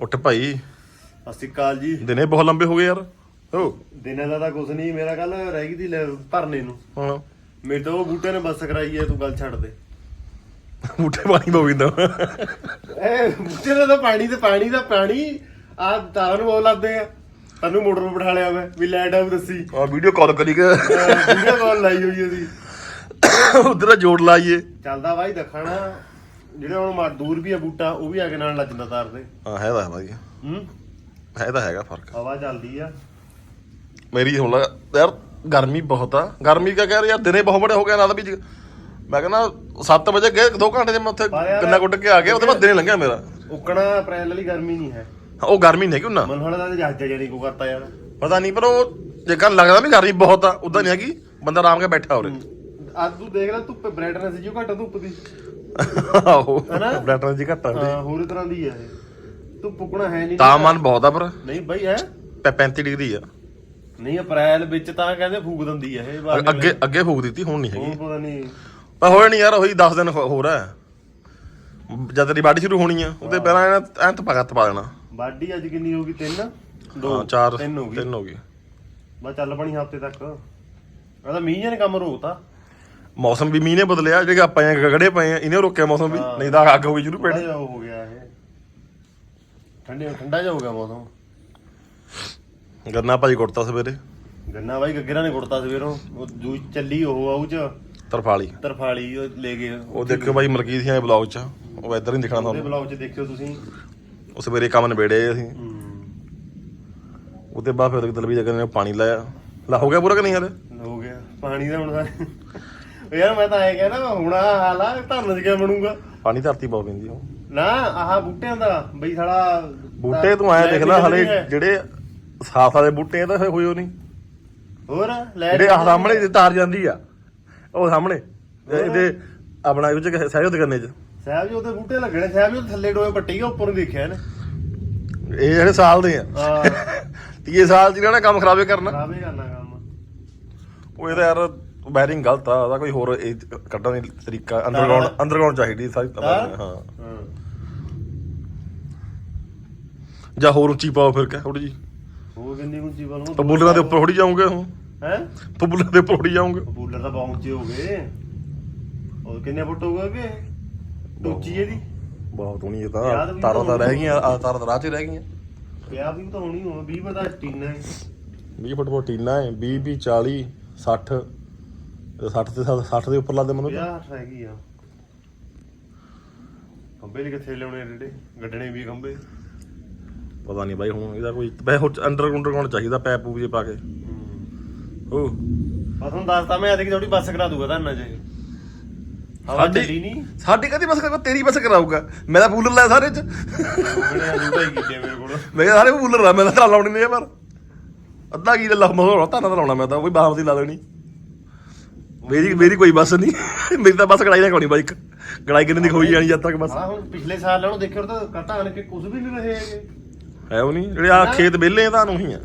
ਉੱਠ ਭਾਈ। ਸਤਿ ਸ਼੍ਰੀ ਅਕਾਲ ਜੀ। ਦਿਨੇ ਬਹੁਤ ਲੰਬੇ ਹੋ ਗਏ ਯਾਰ। ਹੋ। ਦਿਨਾਂ ਦਾ ਤਾਂ ਕੁਛ ਨਹੀਂ ਮੇਰਾ ਕੱਲ ਰਹਿ ਗਈ ਦੀ ਭਰਨੇ ਨੂੰ। ਹਾਂ। ਮੇਰੇ ਤੋਂ ਉਹ ਬੂਟੇ ਨੇ ਬੱਸ ਕਰਾਈ ਹੈ ਤੂੰ ਗੱਲ ਛੱਡ ਦੇ। ਬੂਟੇ ਪਾਣੀ ਪਵਿੰਦਾ ਏ ਬੂਟੇ ਦਾ ਤਾਂ ਪਾਣੀ ਤੇ ਪਾਣੀ ਦਾ ਪਾਣੀ ਆ ਤਾਰਾਂ ਨੂੰ ਬਹੁਤ ਲੱਗਦੇ ਆ। ਤੈਨੂੰ ਮੋਟਰ 'ਤੇ ਬਿਠਾ ਲਿਆ ਮੈਂ ਵੀ ਲੈਟ ਆਉ ਦੱਸੀ। ਆ ਵੀਡੀਓ ਕਾਲ ਕਰੀ ਕੇ। ਵੀਡੀਓ ਕਾਲ ਲਾਈ ਹੋਈ ਉਹਦੀ। ਉਧਰ ਜੋੜ ਲਾਈਏ। ਚੱਲਦਾ ਬਾਈ ਦੱਖਣਾ। ਜਿਹੜਾ ਹੁਣ ਮਾ ਦੂਰ ਵੀ ਆ ਬੂਟਾ ਉਹ ਵੀ ਆ ਕੇ ਨਾਲ ਲੱਜਦਾ ਤਾਰ ਤੇ ਹਾਂ ਹੈ ਤਾਂ ਹੈ ਭਾਈ ਹੂੰ? ਹੈ ਤਾਂ ਹੈਗਾ ਫ਼ਰਕ। ਹਵਾ ਚੱਲਦੀ ਆ। ਮੇਰੀ ਹੁਣ ਯਾਰ ਗਰਮੀ ਬਹੁਤ ਆ। ਗਰਮੀ ਕਾ ਕਹਿ ਰਿਹਾ ਯਾਰ ਦਿਨੇ ਬਹੁਤ ਬੜੇ ਹੋ ਗਏ ਨਾਲ ਵੀ ਜ- ਮੈਂ ਕਹਿੰਦਾ 7 ਵਜੇ ਗਏ 2 ਘੰਟੇ ਦੇ ਮੈਂ ਉੱਥੇ ਪਰ ਯਾਰ- ਗੰਨਾ ਕੇ ਆ ਗਿਆ ਉਹਦੇ ਬਾਅਦ ਦਿਨੇ ਲੰਘਿਆ ਮੇਰਾ। ਉਕਣਾ ਅਪ੍ਰੈਲ ਵਾਲੀ ਗਰਮੀ ਨਹੀਂ ਹੈ। ਉਹ ਗਰਮੀ ਨਹੀਂ ਕਿਉਂ ਨਾ। ਮਨ ਹਣਾ ਦਾ ਜਹਾਜ਼ਾ ਜਾਨੀ ਕੋ ਕਰਤਾ ਯਾਰ। ਪਤਾ ਨਹੀਂ ਪਰ ਉਹ ਜੇ ਗੱਲ ਲੱਗਦਾ ਵੀ ਗਰਮੀ ਬਹੁਤ ਆ ਉਦਾਂ ਨਹੀਂ ਹੈਗੀ। ਬੰਦਾ ਆਰਾਮ ਕੇ ਬੈਠਾ ਹੋਰੇ ਅੱਜ ਤੂੰ ਦੇਖ ਲੈ ਧੁੱਪ ਬ੍ਰਾਈਟਨੈਸ ਜੋ ਘੱਟ ਧੁੱਪ ਦੀ। ਆਹੋ ਹਨਾ? ਬਲੈਟਰ ਜੀ ਘਟਾ ਹਾਂ ਹੋਰ ਤਰ੍ਹਾਂ ਦੀ ਹੈ ਇਹ। ਧੁੱਪ ਪੁਕਣਾ ਹੈ ਨਹੀਂ ਤਾਪਮਾਨ ਬਹੁਤ ਆ ਪਰ। ਨਹੀਂ ਬਾਈ ਹੈ? ਪੈ- 35 ਡਿਗਰੀ ਆ। ਨਹੀਂ ਅਪ੍ਰੈਲ ਵਿੱਚ ਤਾਂ ਕਹਿੰਦੇ ਫੂਕ ਦਿੰਦੀ ਹੈ ਇਹ ਬਾਅਦ ਅੱਗੇ ਅੱਗੇ ਫੂਕ ਦਿੱਤੀ ਹੁਣ ਨਹੀਂ ਹੈਗੀ। ਪਤਾ ਨਹੀਂ। ਪਰ ਹੋਇਆ ਨਹੀਂ ਯਾਰ ਉਹੀ 10 ਦਿਨ ਹੋ ਹੋ ਰਿਹਾ ਜਦ ਤੇਰੀ ਬਾਡੀ ਸ਼ੁਰੂ ਹੋਣੀ ਆ ਉਹਦੇ ਪਹਿਲਾਂ ਐਨ ਐਨ ਤਪਾ ਪਾ ਦੇਣਾ। ਬਾਡੀ ਅੱਜ ਕਿੰਨੀ ਹੋ ਗਈ? ਤਿੰਨ? ਹਾਂ ਚਾਰ। ਤਿੰਨ ਹੋ ਗਈ। ਤਿੰਨ ਹੋ ਗਈ। ਬਸ ਚੱਲ ਪਣੀ ਹਫ਼ਤੇ ਤੱਕ। ਉਹਦਾ ਮੀਂਹ ਨੇ ਕੰਮ ਰੋਕਤਾ। ਮੌਸਮ ਵੀ ਮੀਂਹ ਨੇ ਬਦਲਿਆ ਜਿਹੜੇ ਆਪਾਂ ਐ ਗੜੇ ਪਏ ਆ ਇਹਨੇ ਰੋਕਿਆ ਮੌਸਮ ਵੀ ਹਾਂ। ਨਹੀਂ ਤਾਂ ਅੱਗ ਹੋ ਗਈ ਸ਼ੁਰੂ ਪੈਣੀ ਜਿਹਾ ਉਹ ਹੋ ਗਿਆ ਇਹ। ਠੰਡੇ ਠੰਡਾ ਜਿਹਾ ਹੋ ਗਿਆ ਮੌਸਮ। ਗੰਨਾ ਭਾਜੀ ਕੁੱਟਤਾ ਸਵੇਰੇ। ਗੰਨਾ ਬਾਈ ਗੱਗੇਰਾਂ ਨੇ ਕੁੜਤਾ ਸਵੇਰੋਂ। ਉਹ ਦੂ ਚੱਲੀ ਉਹ ਆਉ ਚ। ਤਰਫਾਲੀ। ਤਰਫਾਲੀ ਉਹ ਲੈ ਗਏ। ਉਹ ਦੇਖਿਓ ਭਾਈ ਮਲਕੀਤ ਸਿੰਘ ਦੇ ਬਲੌਗ ਚ। ਉਹ ਇੱਧਰ ਨਹੀਂ ਦਿਖਣਾ ਉਹਦੇ ਤੁਹਾਨੂੰ। ਬਲੌਗ ਚ ਦੇਖਿਓ ਤੁਸੀਂ। ਉਹ ਸਵੇਰੇ ਕੰਮ ਨਿਬੇੜੇ ਅਸੀਂ। ਉਹਦੇ ਬਾਅਦ ਫਿਰ ਦਲਵੀ ਜਗਨ ਨੇ ਪਾਣੀ ਲਾਇਆ। ਲਾ ਹੋ ਗਿਆ ਪੂਰਾ ਕਿ ਨਹੀਂ ਯਾਰ ਹੋ ਗਿਆ। ਪਾਣੀ ਦਾ ਹੁਣ ਤਾਂ- ਯਾਰ ਮੈਂ ਤਾਂ ਐ ਕਹਿੰਦਾ ਹੁਣ ਆਹ ਹਾਲ ਆ ਧਰਨ ਚ ਕਿਆ ਬਣੂਗਾ। ਪਾਣੀ ਧਰਤੀ ਬਹੁਤ ਪੈਂਦੀ ਉਹ ਨਾ ਆਹ ਬੂਟਿਆਂ ਦਾ ਬਈ ਸਾਲਾ ਬੂਟੇ ਤੂੰ ਆਇਆ ਦੇਖ ਲੈ ਹਲੇ। ਜਿਹੜੇ ਸਾਫ਼ ਵਾਲੇ ਬੂਟੇ ਆ ਤਾਂ ਹੋਏ ਹੋ ਨਹੀਂ। ਹੋਰ ਲੈ ਜਿਹੜੇ ਆਹ ਸਾਹਮਣੇ ਦੀ ਤਾਰ ਜਾਂਦੀ ਆ ਉਹ ਸਾਹਮਣੇ ਇਹ- ਇਹਦੇ ਆਪਣਾ ਇਹ ਚ ਸਹਿਯੋਗ ਕਰਨੇ ਚ। ਸਾਹਿਬ ਜੀ ਉਹਦੇ ਬੂਟੇ ਲੱਗਣੇ ਸਾਹਿਬ ਜੀ ਉਹ ਥੱਲੇ ਡੋਏ ਪੱਟੀ ਗਿਆ ਉੱਪਰ ਨੂੰ ਦੇਖਿਆ ਨੇ ਇਹ ਜਿਹੜੇ ਸਾਲ ਦੇ ਆ। ਹਾਂ। 30 ਸਾਲ ਇਹਨਾਂ ਨੇ ਕੰਮ ਖਰਾਬੇ ਕਰਨਾ। ਖਰਾਬੇ ਕਰਨਾ ਕੰਮ। ਉਹ ਇਹਦਾ ਯਾਰ ਬੈਰਿੰਗ ਗਲਤ ਆ ਉਹਦਾ ਕੋਈ ਹੋਰ ਇਹ ਕੱਢਣ ਦੀ ਤਰੀਕਾ ਅੰਡਰਗਰਾਉਂਡ ਅੰਡਰਗਰਾਉਂਡ ਚਾਹੀਦੀ ਸਾਰੀ ਹਾਂ? ਹਾਂ। ਹਾਂ। ਜਾਂ ਹੋਰ ਉੱਚੀ ਪਾਓ ਫਿਰ ਕਹ ਥੋੜੀ ਜੀ ਉਹ ਕਿੰਨੀ ਉੱਚੀ ਬਣੂ ਪਪੂਲਰਾਂ ਦੇ ਉੱਪਰ ਥੋੜੀ ਜਾਉਂਗੇ ਹੁਣ? ਹੈ? ਪਪੂਲਰਾਂ ਦੇ ਉੱਪਰ ਥੋੜੀ ਜਾਉਂਗੇ ਬੂਲਰ ਤਾਂ ਬਹੁਤ ਉੱਚੇ ਹੋ ਗਏ। ਉਹ ਕਿੰਨੇ ਫੁੱਟ ਹੋ ਗਏ ਉੱਚੀ ਇਹਦੀ। ਬਹੁਤ ਹੋਣੀ ਇਹ ਯਾਦ ਤਾਂ ਵੀ ਤਾਰਾਂ ਤਾਂ ਤਾਂ ਰਹਿ ਗਈਆਂ ਆ ਤਾਰਾਂ ਤਾਂ ਰਾਹ 'ਚ ਰਹਿ ਗਈਆਂ। ਪਿਆ ਵੀ ਤਾਂ ਹੋਣੀ ਹੁਣ 20 ਪਤਾ ਟੀਨਾ ਹੈ 20 ਫੁੱਟ ਪੋਟੀਨਾ ਹੈ 20 20 40 60 ਇਹ 60 ਤੇ 60 ਦੇ ਉੱਪਰ ਲਾਦੇ ਮੈਨੂੰ ਤਾਂ। 50 ਹੈਗੀ ਆ। ਖੰਬੇ ਲਈ ਕਿੱਥੇ ਲਿਆਉਣੇ ਜਿਹੜੇ ਗੱਡਣੇ ਵੀ ਖੰਬੇ ਪਤਾ ਨਹੀਂ ਬਾਈ ਹੁਣ ਇਹਦਾ ਕੋਈ ਵੈ ਹੋਰ ਅੰਡਰ ਅੰਡਰਗਰਾਉਂਡ ਚਾਹੀਦਾ ਪੈਪ ਪੂਪ ਜੇ ਪਾ ਕੇ? ਉਹ ਆ ਤੁਹਾਨੂੰ ਦੱਸਤਾ ਮੈਂ ਅੱਜ ਥੋੜੀ ਬੱਸ ਕਰਾ ਦੂਗਾ ਤੁਹਾਨੂੰ ਜੇ ਹਵਾ ਸਾਡੀ- ਚੱਲੀ ਨਹੀਂ ਸਾਡੀ ਕਦੀ ਬਸ ਕਰਾ ਤੇਰੀ ਬਸ ਕਰਾਊਗਾ। ਮੈਂ ਤਾਂ ਪੂਲਰ ਲਾਇਆ ਸਾਰੇ ਚ। ਹੀ ਕੀਤੇ ਮੇਰੇ ਕੋਲ। ਮੈਂ ਕਿਹਾ ਸਾਰੇ ਪੂਲਰ ਲਾ ਮੈਂ ਤਾਂ ਲਾਉਣੀ ਨਹੀਂ ਪਰ ਅੱਧਾ ਕੀ ਲੱਖ ਮਹੋੜਾ ਤਾਂ ਨਾ ਲਾਉਣਾ ਮੈਂ ਤਾਂ ਉਹ ਵੀ ਬਾਹਮਤੀ ਲਾ ਦੇਣੀ। ਮੇਰੀ ਮੇਰੀ ਕੋਈ ਬੱਸ ਨਹੀਂ। ਮੇਰੀ ਤਾਂ ਬੱਸ ਕੜਾਈ ਨਾ ਕਰਾਉਣੀ ਬਾਈਕ ਕੜਾਈ ਕਿੰਨੇ ਦੀ ਖੋਈ ਜਾਣੀ ਜਦ ਤੱਕ ਬਸ। ਹਾਂ ਹੁਣ ਪਿਛਲੇ ਸਾਲ ਨਾਲੋਂ ਦੇਖਿਓ ਤਾਂ ਕਟਾ ਆਣ ਕੇ ਕੁਝ ਵੀ ਨਹੀਂ ਰਹੇ ਹੈਗੇ। ਹੈ ਉਹ ਨਹੀਂ। ਜਿਹੜੇ ਆ ਖੇਤ ਵਿਹਲੇ ਆ ਤਾਂ ਨੂੰ ਹੀ ਆ।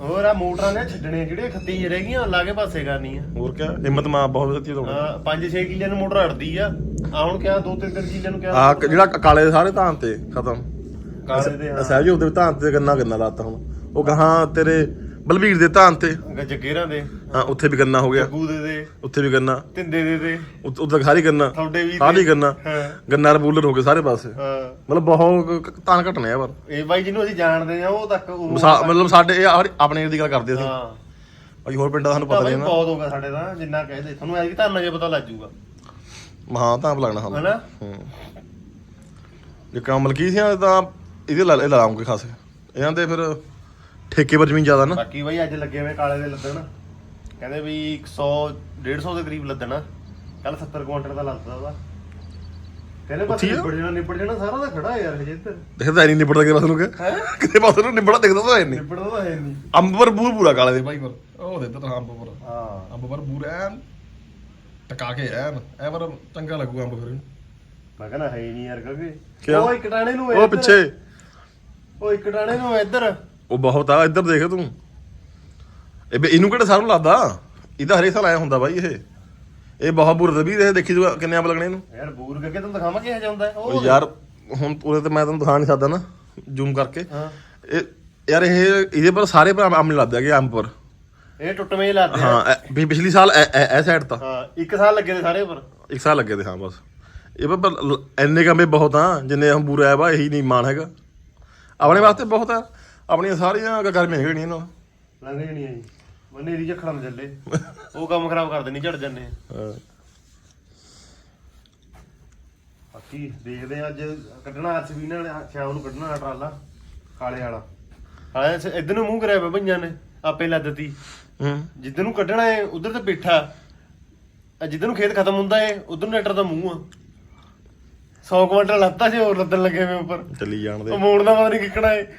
ਹੋਰ ਆ ਮੋਟਰਾਂ ਨੇ ਛੱਡਣੇ ਜਿਹੜੇ ਖੱਤੀ ਜਿਹੇ ਰਹਿ ਗਈਆਂ ਲਾ ਕੇ ਪਾਸੇ ਕਰਨੀ ਆ ਹੋਰ ਕਿਆ? ਹਿੰਮਤ ਮਾਂ ਬਹੁਤ ਸੱਚੀ ਤੋੜ ਹਾਂ 5-6 ਕਿੱਲਿਆਂ ਨੂੰ ਮੋਟਰ ਅੜਦੀ ਆ। ਆ ਹੁਣ ਕਿਹਾ 2-3 ਕਿੱਲਿਆਂ ਨੂੰ ਕਿਹਾ ਆ ਜਿਹੜਾ ਕਾਲੇ ਦੇ ਸਾਰੇ ਧਾਨ ਤੇ ਖਤਮ। ਕਾਲੇ ਦੇ ਹਾਂ। ਸਹਿਜ ਉਹਦੇ ਧਾਨ ਤੇ ਗੰਨਾ ਗੰਨਾ ਲਾਤਾ ਹੁਣ। ਉਹ ਗਾਹਾਂ ਤੇਰੇ ਬਲਬੀਰ ਦੇ ਧਾਨ ਤੇ। ਜੱਗੇਰਾਂ ਦੇ। ਹਾਂ ਉੱਥੇ ਵੀ ਗੰਨਾ ਹੋ ਗਿਆ। ਜੱਗੂ ਦੇ ਦੇ। ਉੱਥੇ ਵੀ ਗੰਨਾ। ਤਿੰਦੇ ਦੇ ਦੇ। ਉੱਥੇ ਸਾਰੀ ਗੰਨਾ। ਤੁਹਾਡੇ ਵੀ ਸਾਰੀ ਗੰਨਾ। ਗੰਨਾ ਰਬੂਲਰ ਹੋ ਗਏ ਸਾਰੇ ਪਾਸੇ। ਹਾਂ। ਮਤਲਬ ਬਹੁਤ ਧਾਨ ਘਟਨੇ ਆ ਪਰ। ਇਹ ਬਾਈ ਜਿਹਨੂੰ ਅਸੀਂ ਜਾਣਦੇ ਆ ਉਹ ਤੱਕ ਮਤਲਬ ਸਾਡੇ ਆਪਣੇ ਦੀ ਗੱਲ ਕਰਦੇ ਅਸੀਂ। ਹਾਂ। ਬਾਕੀ ਹੋਰ ਪਿੰਡਾਂ ਦਾ ਸਾਨੂੰ ਤਾਂ ਪਤਾ ਬਾਈ ਨਹੀਂ ਨਾ। ਬਹੁਤ ਹੋਗਾ ਸਾਡੇ ਦਾ ਜਿੰਨਾ ਕਹਦੇ ਤੁਹਾਨੂੰ ਐਤਕੀ ਤੁਹਾਨੂੰ ਜੇ ਪਤਾ ਲੱਗ ਜਾਊਗਾ। ਮਹਾਂ ਤਾਂ ਲੱਗਣਾ ਸਾਨੂੰ। ਹਨਾ? ਹੂੰ। ਜੇ ਕੰਮ ਮਲਕੀ ਸੀ ਤਾਂ ਇਹਦੇ ਲਾ ਲਾਉਂਗੇ ਖਾਸ। ਇਹਨਾਂ ਦੇ ਫਿਰ ਠੇਕੇ ਪਰ ਜ਼ਮੀਨ ਜ਼ਿਆਦਾ ਨਾ। ਬਾਕੀ ਬਾਈ ਅੱਜ ਲੱਗੇ ਹੋਏ ਕਾਲੇ ਦੇ ਲੱਦਣ। ਕਹਿੰਦੇ ਵੀ 100 150 ਦੇ ਕਰੀਬ ਲੱਦਣਾ। ਕੱਲ 70 ਕੁਇੰਟਲ ਦਾ ਲੱਦਦਾ ਉਹਦਾ। ਕਹਿੰਦੇ ਬਸ ਉੱਥੇ ਹੀ ਆ? ਨਿਬੜ ਜਾਣਾ ਨਿਬੜ ਜਾਣਾ ਸਾਰਾ ਦਾ ਖੜਾ ਯਾਰ ਹਜੇ ਇੱਧਰ। ਦਿਖਦਾ ਨਹੀਂ ਨਿਬੜਦਾ ਕਿ ਬਸ ਨੂੰ ਕਿ? ਹੈ? ਕਿਤੇ ਪਾਸੇ ਨੂੰ ਨਿਬੜਾ ਦਿਖਦਾ ਤਾਂ ਹੈ ਨਹੀਂ ਨਿਬੜਦਾ ਤਾਂ ਹੈ ਨਹੀਂ ਅੰਬਰ ਬੂਰ ਪੂਰਾ ਕਾਲੇ ਦੇ। ਭਾਈ ਪਰ ਉਹ ਦੇ ਤਾਂ ਅੰਬ ਪਰ ਹਾਂ। ਅੰਬ ਪਰ ਬੂਰ ਐਨ ਟਕਾ ਕੇ ਐਨ। ਐ ਪਰ ਚੰਗਾ ਲੱਗੂ ਅੰਬ ਫਿਰ ਮੈਂ ਕਹਿੰਦਾ ਹੈ ਹੀ ਨਹੀਂ ਯਾਰ ਕਹੇ ਕਿਆ? ਉਹ ਇੱਕ ਟਾਣੇ ਨੂੰ ਉਹ ਇੱਧਰ, ਪਿੱਛੇ ਉਹ ਇੱਕ ਟਾਣੇ ਨੂੰ ਇੱਧਰ। ਉਹ ਬਹੁਤ ਆ ਇੱਧਰ ਦੇਖ ਤੂੰ। ਇਹ ਵੀ ਇਹਨੂੰ ਕਿਹੜਾ ਸਾਰੂ ਲੱਗਦਾ? ਇਹਦਾ ਹਰੇਕ ਸਾਲ ਆਇਆ ਹੁੰਦਾ ਬਾਈ ਇਹ। ਇਹ ਬਹੁਤ ਬੁਰ ਵੀ ਇਹ ਦੇਖੀ ਜੂ ਕਿੰਨੇ ਅੰਬ ਲੱਗਣੇ ਇਹਨੂੰ। ਯਾਰ ਬੂਰ ਕਰਕੇ ਤੁਹਾਨੂੰ ਦਿਖਾਵਾਂ ਕਿਹਾ ਜਾਂਦਾ ਹੈ। ਉਹ ਯਾਰ ਹੁਣ ਪੂਰੇ ਤੇ ਮੈਂ ਤੈਨੂੰ ਦਿਖਾ ਨਹੀਂ ਸਕਦਾ ਨਾ ਜ਼ੂਮ ਕਰਕੇ। ਹਾਂ। ਇਹ ਯਾਰ ਇਹ ਇਹਦੇ ਪਰ ਸਾਰੇ ਪਰ ਅੰਬ ਲੱਗਦੇ ਹੈਗੇ ਅੰਬ ਪਰ। ਇਹ ਟੁੱਟਵੇਂ ਹੀ ਲੱਗਦੇ ਆ। ਹਾਂ ਇਹ- ਵੀ ਪਿਛਲੀ ਸਾਲ ਇਹ ਇਹ ਸਾਈਡ ਤਾਂ। ਹਾਂ ਇੱਕ ਸਾਲ ਲੱਗੇ ਨੇ ਸਾਰੇ ਉੱਪਰ। ਇੱਕ ਸਾਲ ਲੱਗੇ ਤੇ ਹਾਂ ਬਸ। ਇਹ ਪਰ- ਪਰ ਲ- ਇੰਨੇ ਕੰਮੇ ਬਹੁਤ ਆ ਜਿੰਨੇ ਹਮ ਬੂਰਾ ਹੈ ਵਾ ਇਹੀ ਨਹੀਂ ਮਾਣ ਹੈਗਾ। ਆਪਣੇ ਵਾਸਤੇ ਬਹੁਤ ਆ। ਆਪਣੀਆਂ ਸਾਰੀਆਂ ਗਰਮੀਆਂ ਹੈਗੀਆਂ ਨਹੀਂ ਨਾ। ਲੰਘ ਜਣੀ ਆ ਜੀ ਮਨੇਰੀ ਝਖੜਾ ਨਾ ਚੱਲੇ। ਉਹ ਕੰਮ ਖਰਾਬ ਕਰ ਦੇਣੀ ਝੜ ਜੰਨੇ ਹਾਂ। ਬਾਕੀ ਦੇਖਦੇ ਆ ਅੱਜ ਕੱਢਣਾ ਅਰਸ਼ਵੀ ਨਾਲ ਸ਼ਾਮ ਨੂੰ ਕੱਢਣਾ ਟਰਾਲਾ ਕਾਲੇ ਵਾਲਾ। ਹਾਲੇ ਸ- ਇੱਧਰ ਨੂੰ ਮੂੰਹ ਕਰਿਆ ਪਿਆ ਭਈਆਂ ਨੇ ਆਪੇ ਲੱਦਤੀ ਹੂੰ। ਜਿੱਧਰ ਨੂੰ ਕੱਢਣਾ ਹੈ ਉਧਰ ਤੇ ਪਿੱਠਾ। ਆ ਜਿੱਧਰ ਨੂੰ ਖੇਤ ਖਤਮ ਹੁੰਦਾ ਹੈ ਉਧਰ ਨੂੰ ਟਰੈਕਟਰ ਦਾ ਮੂੰਹ ਆ। 100 ਕੁਇੰਟਲ ਲੱਤਾ ਸੀ ਹੋਰ ਲੱਦਣ ਲੱਗੇ ਵੇ ਉੱਪਰ। ਚੱਲੀ ਜਾਣ ਉਹ ਮੋੜਨਾ ਪਤਾ ਨਹੀਂ ਕਿੱਕਣਾ ਹੈ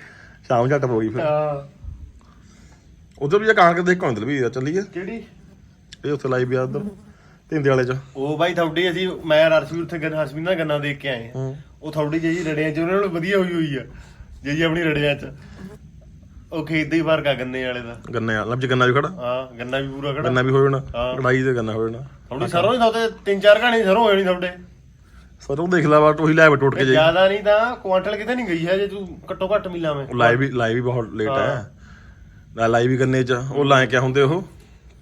ਸ਼ਾਮ ਝੱਟ ਹੋ ਗਈ ਫਿਰ। ਹਾਂ। ਉਧਰ ਵੀ ਆ ਕਾਂਕ ਦੇਖ ਕੋਂਦਲ ਵੀ ਆ ਚੱਲੀਏ ਕਿਹੜੀ? ਇਹ ਉੱਥੇ ਲਾਈ ਵੀ ਆ ਉਧਰ ਤਿੰਦੇ ਵਾਲੇ ਚ। ਉਹ ਬਾਈ ਥੌਡੀ ਅਸੀਂ ਮੈਂ ਅਰਸ਼ਵੀ ਉੱਥੇ ਗਨ ਹਸਮੀ ਨਾਲ ਗੰਨਾ ਦੇਖ ਕੇ ਆਏ। ਹੂੰ। ਉਹ ਥੌੜੀ ਜਿਹੀ ਰੜਿਆਂ ਚ ਉਹਨਾਂ ਨਾਲ ਵਧੀਆ ਹੋਈ ਹੋਈ ਆ ਜੇ ਜੀ ਆਪਣੀ ਰੜਿਆਂ ਚ। ਉਹ ਖੇਤ ਦਾ ਹੀ ਫ਼ਰਕ ਆ ਗੰਨੇ ਵਾਲੇ ਦਾ। ਗੰਨੇ ਆ ਲੱਭ ਚ ਗੰਨਾ ਵੀ ਖੜਾ। ਹਾਂ ਗੰਨਾ ਵੀ ਪੂਰਾ ਖੜਾ। ਗੰਨਾ ਵੀ ਹੋ ਜਾਣਾ। ਕੜਾਈ ਤੇ ਗੰਨਾ ਹੋ ਜਾਣਾ। ਥੋੜੀ ਸਰੋਂ ਹੀ ਥੋੜੇ ਤਿੰਨ ਚਾਰ ਘਾਣੇ ਸਰੋਂ ਹੋ ਜਾਣੀ ਥੋੜੇ ਸਰੋਂ ਦੇਖ ਲਾ ਵਾ ਉਹੀ ਲੈ ਟੁੱਟ ਕੇ ਜਾਈ ਜ਼ਿਆਦਾ ਨਹੀਂ ਤਾਂ ਕੁਆਂਟਲ ਕਿਤੇ ਨਹੀਂ ਗਈ ਹੈ ਜੇ ਤੂੰ ਘੱਟੋ ਘੱਟ ਮਿਲਾਂ ਮੈਂ। ਉਹ ਲਾਈ ਵੀ ਲਾਈ ਵੀ ਬਹੁਤ ਲੇਟ ਹੈ। ਨਾ ਲਾਈ ਵੀ ਗੰਨੇ ਚ ਉਹ ਲਾਏ ਕਿਆ ਹੁੰਦੇ ਉਹ?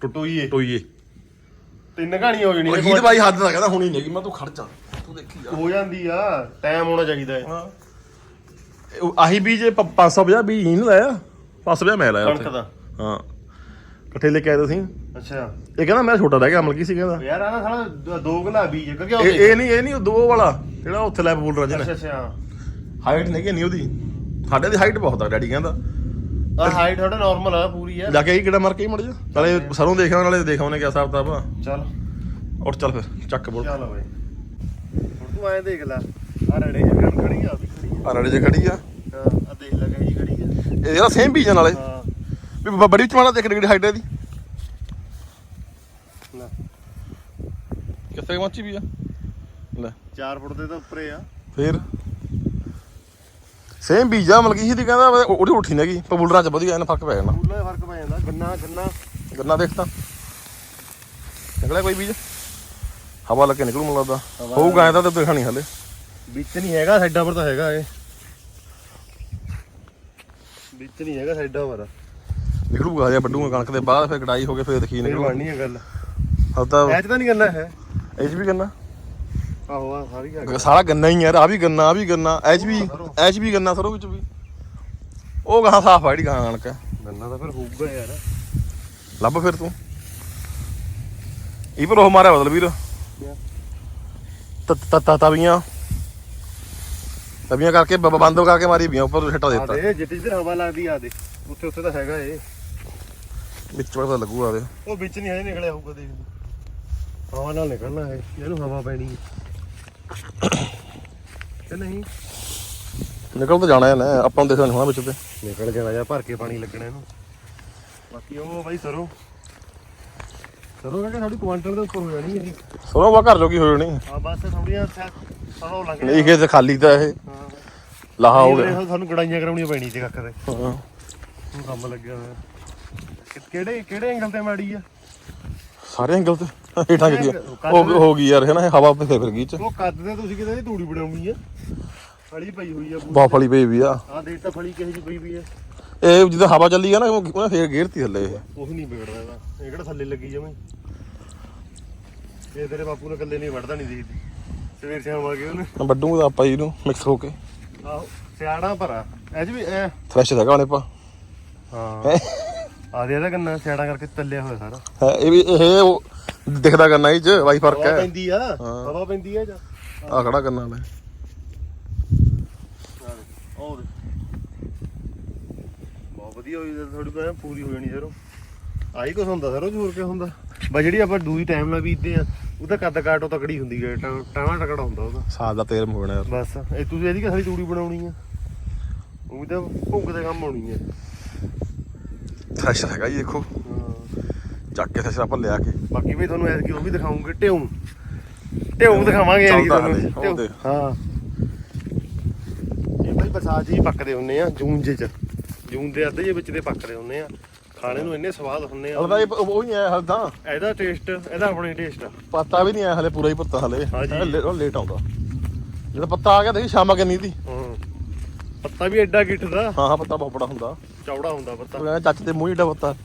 ਟੁੱਟੋਈਏ। ਟੋਈਏ ਤਿੰਨ ਘਾਣੀ ਹੋ ਜਾਣੀ ਉਹ ਹੀ ਦਵਾਈ ਹੱਦ ਦਾ ਕਹਿੰਦਾ ਹੁਣੀ ਨਹੀਂ ਕਿ ਮੈਂ ਤੂੰ ਖੜ ਜਾ ਤੂੰ ਦੇਖੀ ਜਾ। ਹੋ ਜਾਂਦੀ ਆ ਟਾਈਮ ਹੋਣਾ ਚਾਹੀਦਾ ਹੈ। ਹਾਂ। ਆਹੀ ਬੀਜ 550 ਬੀਜ ਨਹੀਂ ਲਾਇਆ 550 ਮੈਂ ਲਾਇਆ ਕਣਕ ਉੱਥੇ। ਦਾ। ਹਾਂ। ਇਕੱਠੇ ਲੈ ਕੇ ਆਏ ਤੁਸੀਂ ਅੱਛਾ। ਇਹ ਕਹਿੰਦਾ ਮੈਂ ਛੋਟਾ ਰਹਿ ਗਿਆ ਅਮਲ ਕੀ ਸੀ ਕਹਿੰਦਾ। ਯਾਰ ਆ ਨਾ ਸਾਲਾ ਦ- ਦੋ ਗਲਾ ਬੀਜ ਕਿਉਂਕਿ ਉਹ ਇਹ ਇਹ ਨਹੀਂ ਇਹ ਨਹੀਂ ਉਹ ਦੋ ਵਾਲਾ ਜਿਹੜਾ ਉੱਥੇ ਲੈ ਬੋਲ ਰਜਨ ਅੱਛਾ ਅੱਛਾ ਹਾਈਟ ਨਹੀਂ ਕਿ ਨਹੀਂ ਉਹਦੀ। ਸਾਡੇ ਦੀ ਹਾਈਟ ਬਹੁਤ ਆ ਡੈਡੀ ਕਹਿੰਦਾ। ਆ ਹਾਈਟ ਥੋੜਾ ਨਾਰਮਲ ਆ ਪੂਰੀ ਆ। ਜਾ ਕੇ ਹੀ ਕਿਹੜਾ ਮਾਰ ਕੇ ਹੀ ਮੜ ਜਾ ਨਾਲੇ ਸਰੋਂ ਦੇਖਣਾ ਨਾਲੇ ਦੇਖਾਉਣੇ ਕਿਆ ਹਿਸਾਬ ਕਿਤਾਬ ਆ। ਚੱਲ। ਉੱਠ ਚੱਲ ਫਿਰ ਚੱਕ ਬੋਲ। ਚੱਲ ਓਏ ਹੁਣ ਤੂੰ ਐਂ ਦੇਖ ਲੈ ਆ ਰੜੇ ਜਗਨ ਖੜੀ ਆ ਵੀ ਖੜੀ ਆ। ਰੜੇ ਜੇ ਖੜੀ ਆ। ਆ ਹਾਂ ਆ ਦੇਖ ਲੈ ਕਹੀ ਖੜੀ ਆ। ਇਹ ਜਿਹੜਾ ਸੇਮ ਬੀਜ ਆ ਨਾਲੇ। ਹਾਂ। ਵੀ ਬ- ਬੜੀ ਵਿੱਚ ਮਾਣਾ ਦੇਖ ਕਿਹੜੀ ਹਾਈਟ ਹੈ ਦੀ ਲੈ। ਕਿੱਥੇ ਪਹੁੰਚੀ ਵੀ ਆ? ਲੈ। 4 ਫੁੱਟ ਦੇ ਤਾਂ ਉੱਪਰੇ ਆ। ਫੇਰ। ਸੇਮ ਬੀਜ ਮਲਕੀ ਸੀ ਦੀ ਕਹਿੰਦਾ ਉਹ- ਉਹਦੀ ਉੱਠੀ ਨੇਗੀ ਪਬੂਲਰਾਂ ਚ ਵਧੀਆ ਇਹਨਾਂ ਫ਼ਰਕ ਪੈ ਜਾਣਾ। ਪੂਲਾ ਜਿਹਾ ਫ਼ਰਕ ਪੈ ਜਾਂਦਾ ਗੰਨਾ ਗੰਨਾ। ਗੰਨਾ ਦੇਖ ਤਾਂ। ਨਿਕਲਿਆ ਕੋਈ ਬੀਜ? ਹਵਾ ਲੱਗੇ ਨਿਕਲੂ ਮੈਨੂੰ ਲੱਗਦਾ। ਹਵਾ- ਹੋਊਗਾ ਐਂ ਤਾਂ ਤੇ ਦੇਖਣਾ ਨਹੀਂ ਹਲੇ। ਵਿੱਚ ਨਹੀਂ ਹੈਗਾ ਸਾਈਡਾਂ ਪਰ ਤਾਂ ਹੈਗਾ ਇਹ। ਵਿੱਚ ਨਹੀਂ ਹੈਗਾ ਸਾਈਡਾਂ ਪਰ। ਨਿਕਲੂਗਾ ਜਾਂ ਵੱਡੂਗਾ ਕਣਕ ਦੇ ਬਾਅਦ ਫਿਰ ਕਟਾਈ ਹੋ ਕੇ ਫਿਰ ਦੇਖੀ ਇਹ ਨਿਕਲੂ। ਬਣਨੀ ਹੈ ਗੱਲ। ਹਲ ਤਾਂ ਐਚ ਤਾਂ ਨਹੀਂ ਗੰਨਾ ਹੈ ਇਹ 'ਚ ਵੀ ਗੰਨਾ? ਆਹੋ ਆ ਸਾਰੀ ਹੈਗਾ ਸਾਰਾ ਗੰਨਾ ਹੀ ਯਾਰ ਆ ਵੀ ਗੰਨਾ ਆ ਵੀ ਗੰਨਾ ਐਚ ਵੀ ਐਚ ਵੀ ਗੰਨਾ ਸਰੋਂ ਵਿੱਚ ਵੀ। ਉਹ ਗਾਂ ਸਾਫ਼ ਆ ਜਿਹੜੀ ਗਾਂ ਕਣਕ। ਹੈ। ਗੰਨਾ ਤਾਂ ਫਿਰ ਹੋਊਗਾ ਯਾਰ। ਲੱਭ ਫਿਰ ਤੂੰ। ਇਹ ਪਰ ਉਹ ਮਾਰਿਆ ਬਦਲ ਵੀਰ। ਤ ਤ ਤਵੀਆਂ। ਤਵੀਆਂ ਕਰਕੇ ਬ- ਬੰਦ ਕਰਕੇ ਮਾਰੀ ਵੀਆਂ ਉੱਪਰ ਛੱਟਾ ਆ ਦਿੱਤਾ। ਦੇ ਜਿੱਥੇ ਜਿੱਥੇ ਹਵਾ ਲੱਗਦੀ ਆ ਦੇ ਉੱਥੇ ਉੱਥੇ ਤਾਂ ਹੈਗਾ ਇਹ। ਵਿੱਚ ਪਤਾ ਲੱਗੂਗਾ ਦੇ ਉਹ ਵਿੱਚ ਨਹੀਂ ਹਜੇ ਨਿਕਲਿਆ ਹੋਊਗਾ ਦੇਖ ਹਵਾ ਨਾਲ ਨਿਕਲਣਾ ਹੈ ਇਹਨੂੰ ਹਵਾ ਪੈਣੀ ਹੈ। ਕਿ ਨਹੀਂ? ਨਿਕਲ ਤਾਂ ਜਾਣਾ ਹੈ ਨਾ ਆਪਾਂ ਨੂੰ ਦੇਖਣਾ ਨਹੀਂ ਹੋਣਾ ਵਿੱਚ ਤੇ। ਨਿਕਲ ਜਾਣਾ ਜਾਂ ਭਰ ਕੇ ਪਾਣੀ ਲੱਗਣਾ ਇਹਨੂੰ। ਬਾਕੀ ਉਹ ਬਾਈ ਸਰੋਂ। ਸਰੋਂ ਕਹਿੰਦੇ ਥੋੜੀ ਕੁਆਂਟਲ ਦੇ ਉੱਪਰ ਹੋ ਜਾਣੀ ਇਹ ਸਰੋਂ ਵਾ ਘਰ ਜੋਗੀ ਹੋ ਜਾਣੀ। ਆ ਬਸ ਥੋੜੀਆਂ ਸਰੋਂ ਲੰਘ ਨਹੀਂ ਖੇਤ ਖਾਲੀ ਤਾਂ ਇਹ। ਹਾਂ। ਲਾਹਾ ਹੋ ਗਿਆ। ਸਾਨੂੰ ਗੜਾਈਆਂ ਕਰਾਉਣੀਆਂ ਪੈਣੀ ਤੇ ਕੱਖ ਦੇ ਹਾਂ। ਕੰਮ ਲੱਗਿਆ ਹੋਇਆ। ਕਿਹੜੇ ਕਿਹੜੇ ਐਂਗਲ ਤੇ ਮਾੜੀ ਆ? ਸਾਰੇ ਐਂਗਲ ਤੇ। ਹੇਠਾਂ ਗਈ ਹੋ ਹੋ ਗਈ ਯਾਰ ਹੈ ਨਾ ਇਹ ਹਵਾ ਤੇ ਫਿਰ ਗਈ ਚ। ਉਹ ਕੱਦ ਤੇ ਤੁਸੀਂ ਕਿਤੇ ਦੀ ਤੂੜੀ ਬਣਾਉਣੀ ਆ। ਫਲੀ ਪਈ ਹੋਈ ਆ ਬਹੁਤ ਫਲੀ ਪਈ ਵੀ ਆ। ਆ ਦੇਖ ਤਾਂ ਫਲੀ ਕਿਹੋ ਜਿਹੀ ਪਈ ਵੀ ਆ। ਇਹ ਜਦੋਂ ਹਵਾ ਚੱਲੀ ਆ ਨਾ ਉਹ- ਉਹਨੇ ਫੇਰ ਗੇਰਤੀ ਥੱਲੇ। ਇਹ ਉਹ ਨਹੀਂ ਵਿਗੜਦਾ ਇਹਦਾ। ਇਹ ਕਿਹੜਾ ਥੱਲੇ ਲੱਗੀ ਜਮੇ ਇਹ ਤੇਰੇ ਬਾਪੂ ਨੇ ਇਕੱਲੇ ਨਹੀਂ ਵੜਦਾ ਨਹੀਂ ਦੇਖਦੀ। ਸਵੇਰ ਸ਼ਾਮ ਆ ਗਏ ਉਹਨੇ। ਵੱਡੂਗਾ ਆਪਾਂ ਜੀ ਨੂੰ ਮਿਕਸ ਹੋ ਕੇ। ਆਹੋ ਸਿਆੜਾ ਭਰਾ। ਐ ਜੀ ਵੀ ਐ ਫਰੈਸ਼ ਹੈਗਾ ਉਹਨੇ ਪਾ ਹਾਂ? ਆ ਦੇ ਇਹਦਾ ਕੰਨਾ ਸਿਆੜਾ ਕਰਕੇ ਤੱਲਿਆ ਹੋਇਆ ਸਾਰਾ। ਹੈ ਇਹ ਵੀ ਇਹ ਉਹ ਦਿਖਦਾ ਕਰਨਾ ਇਹ ਚ ਵਾਈ ਫ਼ਰਕ ਹਵਾ ਹੈ। ਪੈਂਦੀ ਆ। ਹਾਂ। ਹਵਾ ਪੈਂਦੀ ਆ ਜਾਂ? ਆ ਖੜਾ ਕਰਨਾ ਲੈ ਉਹ ਬਹੁਤ ਵਧੀਆ ਹੋਈ ਤੇ ਥੋੜੀ ਕੋਈ ਪੂਰੀ ਹੋ ਜਾਣੀ ਸਰੋਂ ਆਹੀ ਕੁਛ ਹੁੰਦਾ ਸਰੋਂ ਹੋਰ ਕੀ ਹੁੰਦਾ? ਬਸ ਜਿਹੜੀ ਆਪਾਂ ਦੂਈ ਟਾਈਮ ਨਾਲ ਬੀਜਦੇ ਆ ਉਹਦਾ ਕੱਦ ਕਾਟੋ ਤਕੜੀ ਹੁੰਦੀ ਹੈ ਟਾਵਾਂ ਟਕੜਾ ਹੁੰਦਾ ਉਹਦਾ। ਸਾਲ ਦਾ ਤੇਲ ਯਾਰ। ਬਸ ਇਹ ਤੁਸੀਂ ਇਹਦੀ ਕਿਹੜੀ ਤੂੜੀ ਬਣਾਉਣੀ ਆ? ਉਹ ਤਾਂ ਭੁੱਗ ਦੇ ਕੰਮ ਆਉਣੀ ਆ। ਫਰੈਸ਼ ਹੈਗਾ ਜੀ ਦੇਖੋ। ਚੱਕ ਕੇ ਫਰੈਸ਼ ਆਪਾਂ ਲਿਆ ਕੇ। ਬਾਕੀ ਵੀ ਤੁਹਾਨੂੰ ਐਤਕੀ ਉਹ ਵੀ ਦਿਖਾਉਂਗੇ ਢਿਉ। ਢਿਉ ਦਿਖਾਵਾਂਗੇ ਐਤਕੀ ਤੁਹਾਨੂੰ। ਹਾਂ। ਇਹ ਬਈ ਬਰਸਾਤ ਹੀ ਪੱਕਦੇ ਹੁੰਨੇ ਆ ਜੂਨ ਜੇ ਚ। ਜੂਨ ਦੇ ਅੱਧੇ ਜੇ ਵਿੱਚ ਦੇ ਪੱਕਦੇ ਹੁੰਨੇ ਆ। ਖਾਣੇ ਨੂੰ ਇੰਨੇ ਸਵਾਦ ਹੁੰਨੇ ਆ। ਹਲਦਾ ਉਹ ਨਹੀਂ ਆਇਆ ਹਲ ਤਾਂ। ਇਹਦਾ ਟੇਸਟ ਇਹਦਾ ਆਪਣੀ ਟੇਸਟ ਪੱਤਾ ਵੀ ਨਹੀਂ ਆਇਆ ਹਲੇ ਪੂਰਾ ਹੀ ਪੱਤਾ ਹਲੇ। ਲੇਟ ਆਉਂਦਾ। ਜਦੋਂ ਪੱਤਾ ਆ ਗਿਆ ਦੇਖੀ ਸ਼ਾਮਾਂ ਕਿੰਨੀ ਦੀ। ਹਾਂ। ਪੱਤਾ ਵੀ ਐਡਾ ਗਿੱਠ ਦਾ। ਹਾਂ ਹਾਂ ਪੱਤਾ ਬਹੁਤ ਬੜਾ ਹੁੰਦਾ। ਚੌੜਾ ਹੁੰਦਾ ਪੱਤਾ। ਕਹਿੰਦਾ ਚੱਚ ਤੇ ਮੂੰਹ ਹੀ ਪੱਤਾ।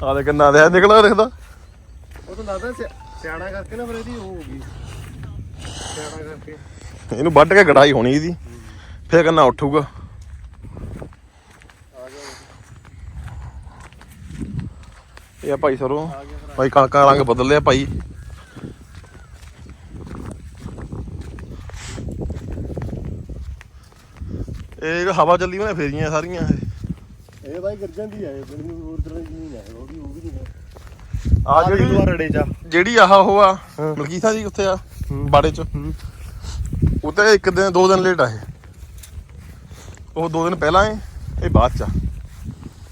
ਵਾਹ। ਆ ਦੇ ਕਿੰਨਾ ਦੇ ਨਿਕਲਦਾ ਦੇਖਦਾ। ਉਹ ਤਾਂ ਲੱਗਦਾ ਸਿਆ- ਸਿਆਣਾ ਕਰਕੇ ਨਾ ਫਿਰ ਇਹਦੀ ਉਹ ਹੋ ਗਈ। ਸਿਆਣਾ ਕਰਕੇ। ਇਹਨੂੰ ਵੱਢ ਕੇ ਗੜਾਈ ਹੋਣੀ ਇਹਦੀ। ਫੇਰ ਕੰਨਾ ਉੱਠੂਗਾ। ਆ ਗਿਆ ਇਹ ਆ ਭਾਈ ਸਰੋਂ। ਭਾਈ ਕਣਕਾਂ ਦਾ ਰੰਗ ਬਦਲ ਲਿਆ ਭਾਈ। ਇਹ ਹਵਾ ਚੱਲੀ ਉਹਨੇ ਫੇਰੀਆਂ ਸਾਰੀਆਂ ਇਹ। ਇਹ ਬਾਈ ਗਿਰ ਜਾਂਦੀ ਹੈ ਨੂੰ ਹੋਰ ਤਰ੍ਹਾਂ ਦੀ ਜ਼ਮੀਨ ਹੈ ਉਹ ਵੀ ਉਹ ਵੀ ਨਹੀਂ ਹੈ ਆ ਜਿਹੜੀ ਰੜੇ ਜਾ ਜਿਹੜੀ ਆਹ ਉਹ ਆ। ਮਲਕੀਸਾ ਜੀ ਉੱਥੇ ਆ। ਬਾੜੇ ਚ। ਉਹ ਤੇ ਇੱਕ ਦਿਨ ਦੋ ਦਿਨ ਲੇਟ ਆ ਇਹ। ਉਹ ਦੋ ਦਿਨ ਪਹਿਲਾਂ ਏ ਇਹ ਬਾਅਦ ਚ ਆ।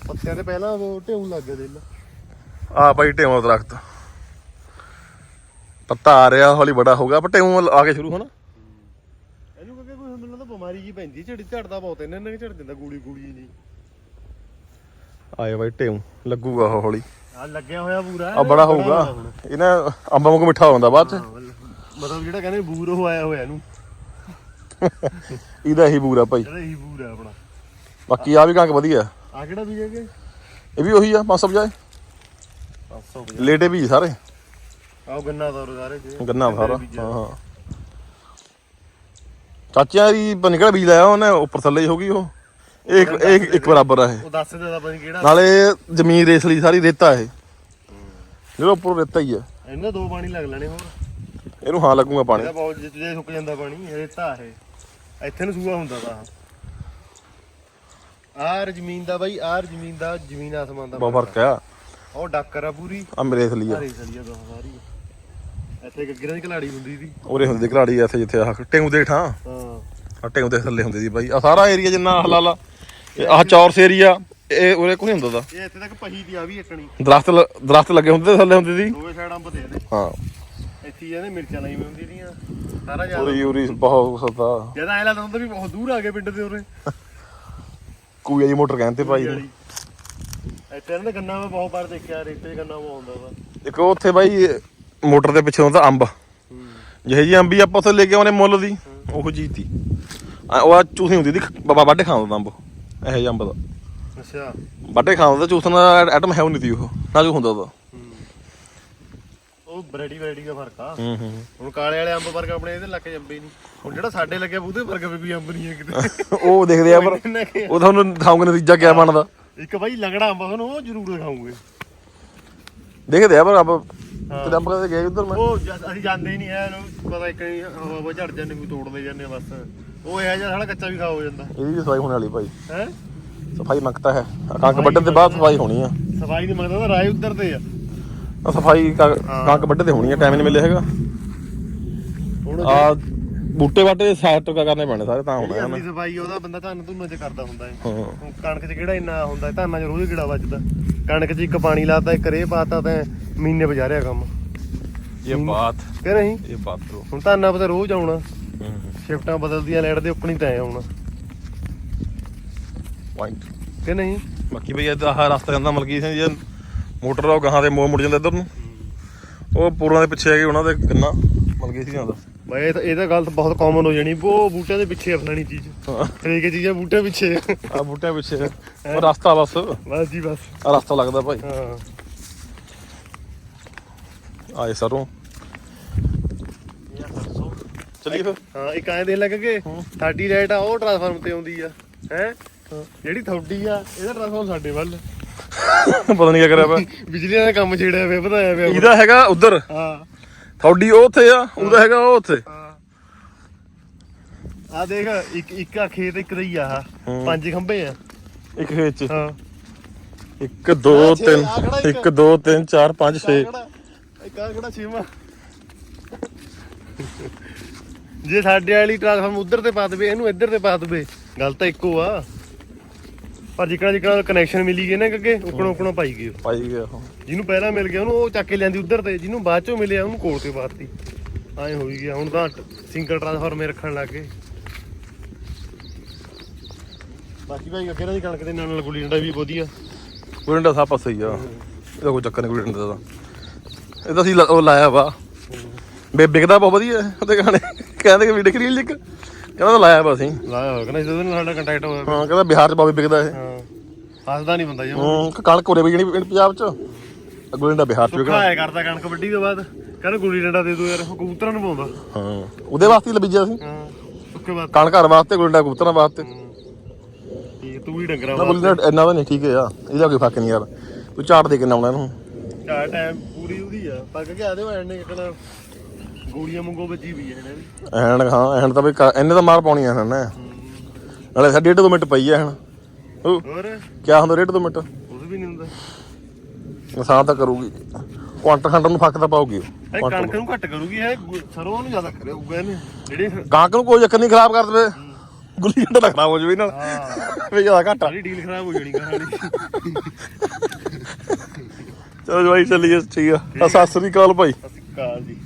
ਪੱਤਿਆਂ ਤੇ ਪਹਿਲਾਂ ਉਹ ਢੇਉ ਲੱਗ ਗਿਆ ਦਿਲ। ਆ ਭਾਈ ਟੇਵਾ ਦਰਖਤ। ਪੱਤਾ ਆ ਰਿਹਾ ਹੌਲੀ ਬੜਾ ਹੋਗਾ ਪਰ ਟੇਵਾ ਆ ਕੇ ਸ਼ੁਰੂ ਹੋਣਾ ਇਹਨੂੰ ਕਿਉਂਕਿ ਕੋਈ ਮੈਨੂੰ ਤਾਂ ਬਿਮਾਰੀ ਜੀ ਪੈਂਦੀ ਝੜੀ ਝੜਦਾ ਬਹੁਤ ਇਹਨਾਂ ਨੇ ਝੜ ਦਿੰਦਾ ਗੂੜੀ ਗੂੜੀ ਜੀ। ਆਏ ਭਾਈ ਟੇਉ ਲੱਗੂਗਾ ਉਹ ਹੌਲੀ। ਆ ਲੱਗਿਆ ਹੋਇਆ ਪੂਰਾ ਆ ਬੜਾ ਹੋਊਗਾ। ਇਹਨਾਂ ਅੰਬਾਂ ਵਾਂਗੂ ਮਿੱਠਾ ਹੁੰਦਾ ਬਾਅਦ ਚ। ਮਤਲਬ ਜਿਹੜਾ ਕਹਿੰਦੇ ਬੂਰ ਉਹ ਆਇਆ ਹੋਇਆ ਇਹਨੂੰ। ਇਹਦਾ ਇਹੀ ਬੂਰਾ ਭਾਈ। ਜਿਹੜਾ ਹੀ ਬੂਰ ਹੈ ਆਪਣਾ। ਬਾਕੀ ਆ ਵੀ ਕਣਕ ਵਧੀਆ। ਆ ਕਿਹੜਾ ਬੀਜੇਗੇ ਇਹ ਵੀ ਉਹੀ ਆ 500 ਬਜਾਏ 550 ਲੇਟੇ ਵੀ ਸਾਰੇ। ਆਹ ਗੰਨਾ ਸਾਰੇ ਗੰਨਾ ਸਾਰਾ। ਹਾਂ ਹਾਂ। ਚਾਚਿਆਂ ਦੀ ਪਤਾ ਨੀ ਕਿਹੜਾ ਬੀਜ ਲਾਇਆ ਉਹਨੇ ਉੱਪਰ ਥੱਲੇ ਹੀ ਹੋ ਗਈ ਉਹ। ਇਹ ਇੱਕ ਇੱਕ ਇੱਕ ਬਰਾਬਰ ਆ ਇਹ। ਉਹ ਦੱਸ ਦੇ ਦਾ ਪਤਾ ਨੀ ਕਿਹੜਾ। ਨਾਲੇ ਜ਼ਮੀਨ ਰੇਸਲੀ ਸਾਰੀ ਰੇਤਾ ਇਹ। ਜਿਹੜਾ ਉੱਪਰ ਰੇਤਾ ਹੀ ਆ। ਇਹਨਾਂ ਦਾ ਪਾਣੀ ਲੱਗ ਲੈਣੇ ਹੋਰ। ਇਹਨੂੰ ਹਾਂ ਲੱਗੂਗਾ ਪਾਣੀ। ਇਹਦਾ ਬਹੁਤ ਜੇ ਸੁੱਕ ਜਾਂਦਾ ਪਾਣੀ ਇਹ ਰੇਤਾ ਇਹ। ਇੱਥੇ ਨੂੰ ਸੂਆ ਹੁੰਦਾ ਦਾ ਆਰ ਜ਼ਮੀਨ ਦਾ ਬਾਈ ਆਰ ਜ਼ਮੀਨ ਦਾ ਜ਼ਮੀਨ ਆਸਮਾਨ ਦਾ ਬਹੁਤ ਫ਼ਰਕ ਆ। ਉਹ ਡਾਕਰ ਆ ਪੂਰੀ। ਆ ਮੇਰੇ ਰੇਸਲੀ ਆ। ਹਰੀ ਸਲੀਆ ਦਾ ਸਾਰੀ। ਇੱਥੇ ਗੱਗਰਾਂ ਦੀ ਕਲਾੜੀ ਹੁੰਦੀ ਸੀ। ਉਰੇ ਹੁੰਦੀ ਘਲਾੜੀ ਇੱਥੇ ਜਿੱਥੇ ਆਹ ਟੇਂਗੂ ਦੇ ਠਾਂ। ਹਾਂ। ਆ ਟੇਂਗੂ ਦੇ ਥੱਲੇ ਹੁੰਦੀ ਸੀ ਬਾਈ। ਆ ਸਾਰਾ ਏਰੀਆ ਜਿੰਨਾ ਹਲਾਲਾ ਆਹ ਚੌਰਸ ਏਰੀਆ ਇਹ ਉਰੇ ਕੋਈ ਹੁੰਦਾ ਦਾ ਇਹ ਇੱਥੇ ਤੱਕ ਪਹੀ ਦੀ ਆ ਵੀ ਇੱਕਣੀ ਦਰਖਤ ਲ- ਦਰਖਤ ਲੱਗੇ ਹੁੰਦੇ ਥੱਲੇ ਹੁੰਦੀ ਸੀ? ਦੋਵੇਂ ਸਾਈਡ ਅੰਬ ਦੇ ਨੇ ਹਾਂ। ਇੱਥੇ ਹੀ ਇਹਨੇ ਮਿਰਚਾਂ ਲਾਈ ਹੋਈ ਹੁੰਦੀ ਦੀਆਂ ਸਾਰਾ ਜ਼ਿਆਦਾ। ਉਰੀ ਉਰੀ ਬਹੁਤ ਸਤਾ ਜਦ ਐ ਲੱਗਦਾ ਹੁੰਦਾ ਵੀ ਬਹੁਤ ਦੂਰ ਆ ਗਏ ਪਿੰਡ ਦੇ ਉਰੇ। ਕੋਈ ਆਈ ਮੋਟਰ ਕਹਿੰਦੇ ਭਾਈ ਨੂੰ। ਇੱਥੇ ਇਹਨਾਂ ਦੇ ਗੰਨਾ ਮੈਂ ਬਹੁਤ ਵਾਰ ਦੇਖਿਆ ਰੇਤੇ ਗੰਨਾ ਬਹੁਤ ਹੁੰਦਾ ਵਾ। ਇੱਕ ਉਹ ਉੱਥੇ ਬਾਈ ਮੋਟਰ ਦੇ ਪਿੱਛੇ ਹੁੰਦਾ ਅੰਬ। ਜਿਹੇ ਜੀ ਅੰਬੀ ਆਪਾਂ ਉੱਥੇ ਲੈ ਕੇ ਆਉਨੇ ਮੁੱਲ ਦੀ ਉਹ ਜੀ ਤੀ। ਉਹ ਆ ਚੂਸੀ ਹੁੰਦੀ ਦੀ ਬਾਬਾ ਵੱਡੇ ਖਾਂਦਾ ਅੰਬ ਇਹੋ ਜਿਹਾ ਅੰਬ ਦਾ। ਅੱਛਾ। ਵੱਡੇ ਖਾਂਦਾ ਚੂਸਣ ਦਾ ਆਈਟਮ ਹੈ ਉਹ ਨਹੀਂ ਤੀ ਉਹ ਨਾ ਜੋ ਹੁੰਦਾ ਉਹਦਾ। ਉਹ ਵੈਰਾਈਟੀ ਵੈਰਾਈਟੀ ਦਾ ਫ਼ਰਕ ਆ। ਹੂੰ ਹੂੰ ਹੁਣ ਕਾਲੇ ਵਾਲੇ ਅੰਬ ਵਰਗਾ ਆਪਣੇ ਇਹਦੇ ਲੱਗੇ ਅੰਬੇ ਨਹੀਂ ਹੁਣ ਜਿਹੜਾ ਸਾਡੇ ਲੱਗਿਆ ਉਹਦੇ ਵਰਗਾ ਵੀ ਅੰਬ ਨਹੀਂ ਹੈ ਕਿਤੇ। ਉਹ ਦੇਖਦੇ ਆ ਪਰ ਉਹ ਤੁਹਾਨੂੰ ਦਿਖਾਉਂਗੇ ਨਤੀਜਾ ਕਿਆ ਬਣਦਾ। ਇੱਕ ਬਾਈ ਲੰਗੜਾ ਅੰਬ ਤੁਹਾਨੂੰ ਉਹ ਜ਼ਰੂਰ ਦਿਖਾਉਂਗੇ ਦੇਖਦੇ ਆ ਪਰ ਆਪ ਤੇ ਅੰਬ ਕਦੇ ਗਏ ਉਧਰ ਮੈਂ? ਉਹ ਜ- ਅਸੀਂ ਜਾਂਦੇ ਹੀ ਨਹੀਂ ਇਹਨੂੰ ਪਤਾ ਇੱਕ ਹੀ ਹਵਾ ਹਵਾ ਝੜ ਜਾਂਦੇ ਕੋਈ ਤੋੜਦੇ ਜਾਂਦੇ ਬਸ। ਉਹ ਇਹ ਜਿਹਾ ਸਾਲਾ ਕੱਚਾ ਵੀ ਖਾ ਹੋ ਜਾਂਦਾ। ਇਹਦੀ ਵੀ ਸਫ਼ਾਈ ਹੋਣ ਵਾਲੀ ਭਾਈ। ਹੈ? ਸਫ਼ਾਈ ਮੰਗਤਾ ਹੈ। ਕਣਕ ਵੱਢਣ ਦੇ ਬਾਅਦ ਸਫ਼ਾਈ ਹੋਣੀ ਆ। ਸਫ਼ਾਈ ਨਹੀਂ ਮੰਗਦਾ ਤਾਂ ਰਾਏ ਉੱਧਰ ਤੇ ਆ। ਸਫ਼ਾਈ ਕਣਕ ਵੱਢ ਤੇ ਹੋਣੀ ਆ ਟਾਈਮ ਨਹੀਂ ਮਿਲਿਆ ਹੈਗਾ। ਹੁਣ ਆ ਬੂਟੇ ਬਾਟੇ ਸਾਫ਼ ਟੁਕਾ ਕਰਨੇ ਪੈਣੇ ਸਾਰੇ ਤਾਂ ਹੋਣਾ ਅਸਲੀ ਸਫ਼ਾਈ ਉਹਦਾ ਬੰਦਾ ਧੰਨ ਧੁੰਨ ਚ ਕਰਦਾ ਹੁੰਦਾ ਹੈ। ਹਾਂ। ਕਣਕ 'ਚ ਕਿਹੜਾ ਇੰਨਾ ਹੁੰਦਾ ਹੈ ਧਾਨਾਂ 'ਚ ਰੋਜ਼ ਕਿਹੜਾ ਵੱਜਦਾ। ਕਣਕ 'ਚ ਇੱਕ ਪਾਣੀ ਲਾਤਾ ਇੱਕ ਰੇ ਪਾਤਾ ਤਾਂ ਮਹੀਨੇ ਬਜਾ ਰਿਹਾ ਕੰਮ। ਇਹ ਬਾਤ। ਕਿ ਨਹੀਂ? ਇਹ ਬਾਤ ਕਰੋ ਹੁਣ ਧਾਨਾਂ ਪਤਾ ਰੋਜ਼ ਆਉਣਾ। ਸ਼ਿਫਟਾਂ ਬਦਲਦੀਆਂ ਲੈਟ ਦੇ ਉੱਕਣੀ ਤਾਂ ਆਉਣਾ ਪੁਆਇੰਟ ਕਿ ਨਹੀਂ? ਬਾਕੀ ਬਈ ਇਹ ਆਹ ਰਸਤਾ ਜਾਂਦਾ ਮਲਕੀ ਸਿੰਘ ਜੀ ਮੋਟਰ ਦਾ ਉਹ ਗਾਹਾਂ ਦੇ ਮੋੜ ਮੁੜ ਜਾਂਦਾ ਇੱਧਰ ਨੂੰ। ਉਹ ਪੂਰਾਂ ਦੇ ਪਿੱਛੇ ਹੈਗੇ ਉਹਨਾਂ ਦੇ ਗੰਨਾ ਮਲਕੀ ਸਿੰਘ ਦਾ। ਬਈ ਇਹ ਤਾਂ ਇਹ ਤਾਂ ਗੱਲ ਤਾਂ ਬਹੁਤ ਕਾਮਨ ਹੋ ਜਾਣੀ। ਉਹ ਬੂਟਿਆਂ ਦੇ ਪਿੱਛੇ ਫਲਾਣੀ ਚੀਜ਼। ਹਾਂ। ਹਰੇਕ ਚੀਜ਼ਾਂ ਬੂਟਿਆਂ ਪਿੱਛੇ। ਆ ਬੂਟਿਆਂ ਪਿੱਛੇ। ਉਹ ਰਸਤਾ ਬਸ। ਆ ਬਸ ਜੀ ਬਸ। ਰਸਤਾ ਲੱਗਦਾ ਭਾਈ। ਹਾਂ। ਆਏ ਸਰੋਂ। ਚੱਲੀਏ ਫਿਰ। ਹਾਂ ਇੱਕ ਐਂ ਦੇ ਲੱਗ ਕੇ ਸਾਡੀ ਲਾਈਟ ਆ ਉਹ ਟ੍ਰਾਂਸਫਾਰਮ ਤੇ ਆਉਂਦੀ ਆ। ਹੈ? ਜਿਹੜੀ ਤੁਹਾਡੀ ਆ ਇਹਦਾ ਟ੍ਰਾਂਸਫਾਰਮ ਸਾਡੇ ਵੱਲ। ਪਤਾ ਨਹੀਂ ਕੀ ਕਰਿਆ ਪਿਆ। ਬਿਜਲੀ ਦਾ ਕੰਮ ਛੇੜਿਆ ਪਿਆ ਵਧਾਇਆ ਪਿਆ। ਇਹਦਾ ਹੈਗਾ ਉਧਰ। ਹਾਂ। ਥੌਡੀ ਉਹ ਉੱਥੇ ਆ ਉਹਦਾ ਹੈਗਾ ਉਹ ਉੱਥੇ। ਆ ਦੇਖ ਇੱਕ ਇੱਕ ਆ ਖੇਤ ਇੱਕ ਦਾ ਹੀ ਆ ਆਹ। ਹੂੰ। ਪੰਜ ਖੰਭੇ ਆ। ਇੱਕ ਖੇਤ ਚ। ਹਾਂ। 1 2 ਆਹ ਛੇ, 3 ਆਹ ਖੜਾ ਇੱਕ। 1 2 3 4 5 6 ਇੱਕ ਆ ਕਿਹੜਾ ਛੇਵਾਂ। ਜੇ ਸਾਡੇ ਵਾਲੀ ਟ੍ਰਾਂਸਫਾਰਮ ਉਧਰ ਤੇ ਪਾ ਦਵੇ ਇਹਨੂੰ ਇੱਧਰ ਤੇ ਪਾ ਦਵੇ। ਗੱਲ ਤਾਂ ਇੱਕੋ ਆ। ਪਰ ਜਿਕਣਾ ਜਿਕਣਾ ਕਨੈਕਸ਼ਨ ਮਿਲੀ ਗਏ ਨਾ ਅੱਗੇ ਉਕਣੋ ਉਕਣੋ ਪਾਈ ਗਏ ਉਹ। ਪਾਈ ਗਿਆ ਉਹ। ਜਿਹਨੂੰ ਪਹਿਲਾਂ ਮਿਲ ਗਿਆ ਉਹਨੂੰ ਉਹ ਚੱਕ ਕੇ ਲਿਆਂਦੀ ਉਧਰ ਤੇ ਜਿਹਨੂੰ ਬਾਅਦ ਚੋਂ ਮਿਲਿਆ ਉਹਨੂੰ ਕੋਲ ਤੇ ਪਾਤੀ ਐਂ ਹੋਈ ਗਿਆ ਹੁਣ ਤਾਂ ਸਿੰਗਲ ਟ੍ਰਾਂਸਫਾਰਮਰ ਰੱਖਣ ਲੱਗ ਗਏ। ਬਾਕੀ ਭਾਈ ਅੱਗੇ ਇਹਨਾਂ ਦੀ ਕਣਕ ਦੇ ਨਾਲ ਨਾਲ ਗੁੱਲੀ ਡੰਡਾ ਵੀ ਵਧੀਆ ਡੰਡਾ ਸਭ ਪਾਸੇ ਹੀ ਆ। ਇਹਦਾ ਕੋਈ ਚੱਕਰ ਨਹੀਂ ਡੰਡਾ ਦਾ। ਇਹ ਤਾਂ ਅਸੀਂ ਲਾ- ਉਹ ਲਾਇਆ ਵਾ। ਬੇ ਵਿਕਦਾ ਬਹੁਤ ਵਧੀਆ ਹੈ। ਉਹਦੇ ਗਾਣੇ। ਕਹਿੰਦੇ ਕਿ ਵੀਡੀਓ ਕਰੀ ਲਿਕ ਕਹਿੰਦਾ ਲਾਇਆ ਵਾ ਅਸੀਂ। ਲਾਇਆ ਹੋਇਆ ਕਹਿੰਦਾ ਇਹਦੇ ਨਾਲ ਸਾਡਾ ਕੰਟੈਕਟ ਹੋਇਆ। ਹਾਂ ਕਹਿੰਦਾ ਬਿਹਾਰ ਚ ਬਾਬੇ ਵਿਕਦਾ ਇਹ। ਹਾਂ ਫਸਦਾ ਨਹੀਂ ਬੰਦਾ ਜੀ ਹੂੰ ਕਣਕ ਉਰੇ ਵੀ ਜਿਹੜੀ ਪੰਜਾਬ ਚ। ਅਗਲੇ ਡੰਡਾ ਬਿਹਾਰ ਚ ਵਿਕਣਾ। ਖਾਇਆ ਕਰਦਾ ਕਣਕ ਵੱਢੀ ਤੋਂ ਬਾਅਦ। ਕਹਿੰਦਾ ਗੁੱਲੀ ਡੰਡਾ ਦੇ ਦੋ ਯਾਰ ਉਹ ਕਬੂਤਰਾਂ ਨੂੰ ਪਾਉਂਦਾ। ਹਾਂ ਉਹਦੇ ਵਾਸਤੇ ਹੀ ਲਬੀਜਿਆ ਸੀ। ਹਾਂ ਬਾਅਦ ਕਣ ਘਰ ਵਾਸਤੇ ਗੁਲਡਾ ਕਬੂਤਰਾਂ ਵਾਸਤੇ। ਠੀਕ ਤੂੰ ਵੀ ਡੰਗਰਾਂ ਨਾ ਬੋਲੀ ਇੰਨਾ ਤਾਂ ਨਹੀਂ ਠੀਕ ਹੈ ਆ ਇਹਦਾ ਕੋਈ ਫੱਕ ਨਹੀਂ ਯਾਰ। ਤੂੰ ਝਾੜ ਦੇ ਕੇ ਨਾ ਆਉਣਾ ਇਹਨੂੰ। ਚਾਰ ਟਾਈਮ ਪੂਰੀ ਉਹਦੀ ਆ। ਪੱਕ ਕੇ ਆਦੇ ਹੋਏ ਨੇ ਕਿਹੜਾ ਗੋਲੀਆਂ ਮੰਗੋ ਵੱਜੀ ਵੀ ਇਹਨੇ ਵੀ। ਐਨ ਹਾਂ ਐਨ ਤਾਂ ਵੀ ਕ- ਇਹਨੇ ਤਾਂ ਮਾਰ ਪਾਉਣੀ ਆ ਨਾ ਨਾਲੇ ਸਾਡੀ ਡੇਢ ਦੋ ਮਿੰਟ ਪਈ ਆ ਹਣ। ਉਹ ਹੋਰ? ਕਿਆ ਹੁੰਦਾ ਡੇਢ ਦੋ ਮਿੰਟ? ਉਸ ਵੀ ਨਹੀਂ ਹੁੰਦਾ। ਨੁਕਸਾਨ ਤਾਂ ਕਰੂਗੀ। ਕੁਆਂਟਰ ਖੰਡ ਨੂੰ ਫੱਕ ਤਾਂ ਪਾਉਗੀ ਉਹ। ਇਹ ਕਣਕ ਨੂੰ। ਘੱਟ ਕਰੂਗੀ ਇਹ ਗੁ- ਸਰੋਂ ਨੂੰ ਜ਼ਿਆਦਾ ਕਰੇ ਉਗਾ ਇਹਨੇ। ਜਿਹੜੇ ਗਾਹਕ ਨੂੰ ਕੋਈ ਚੱਕਰ ਨਹੀਂ ਖਰਾਬ ਕਰ ਦੇਵੇ। ਗੁੱਲੀ ਡੰਡਾ ਤਾਂ ਖਰਾਬ ਹੋ ਜਾਵੇ ਨਾਲ ਹਾਂ। ਵੀ ਜ਼ਿਆਦਾ ਘੱਟ ਆ। ਸਾਰੀ ਡੀਲ ਖਰਾਬ ਹੋ ਜਾਣੀ ਕਹਾਣੀ ਚਲੋ ਜਵਾਈ ਚੱਲੀਏ। ਠੀਕ ਆ। ਆ। ਸਤਿ ਸ੍ਰੀ ਅਕਾਲ ਭਾਈ। ਸਤਿ ਸ਼੍ਰੀ ਅਕਾਲ ਜੀ।